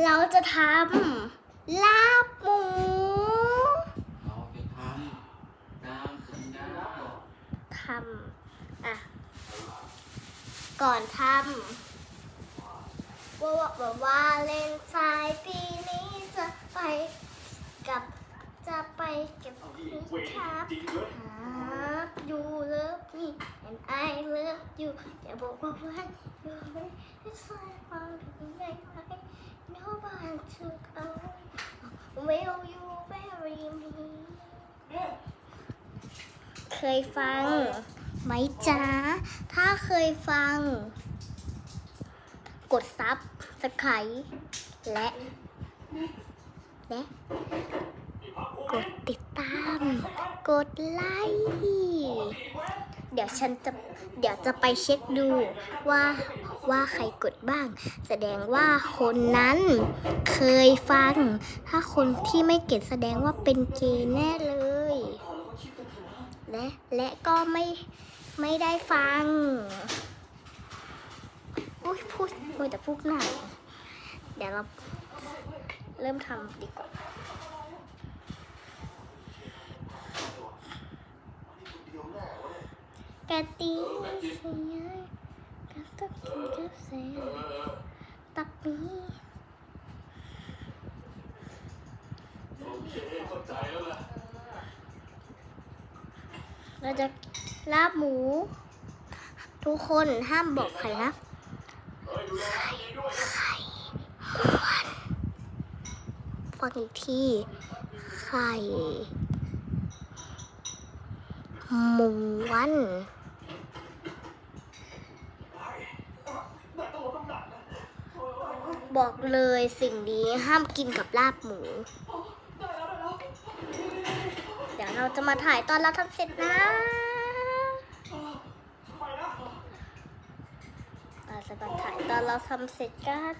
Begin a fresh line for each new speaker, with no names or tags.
เราจะทำลาบหมู
เราไปทำตามสัญญา
ทำ อะ ก่อนทำว่าว่าว่าเล่นทรายปีนี้จะไปกับจะไปเก็บพี่ครับครับ you love me and I love you อย่าบอกว่าว่า you ไม่ใช่ความเป็นไงไง no one took away will you marry me เคยฟังไหมจ๊ะ ถ้าเคยฟัง กดซับสไครและและ กดติดตาม กดไลค์ เดี๋ยวฉันจะเดี๋ยวจะไปเช็คดูว่าว่าใครกดบ้าง แสดงว่าคนนั้นเคยฟัง ถ้าคนที่ไม่เก็ตแสดงว่าเป็นเกย์แน่เลย และและก็ไม่ไม่ได้ฟังอุ้ยพูดพูดแต่พูดหน่อยเดี๋ยวเราเริ่มทำดีกว่า กตีเสียกะตักกินกับเสียตักนี้เราจะลาบหมู ทุกคนห้ามบอกใครนะไข่ไข่วันฟังอีกทีไข่หมูวัน บอกเลยสิ่งนี้ห้ามกินกับลาบหมู เดี๋ยวเราจะมาถ่ายตอนเราทำเสร็จนะเราจะมาถ่ายตอนเราทำเสร็จกัน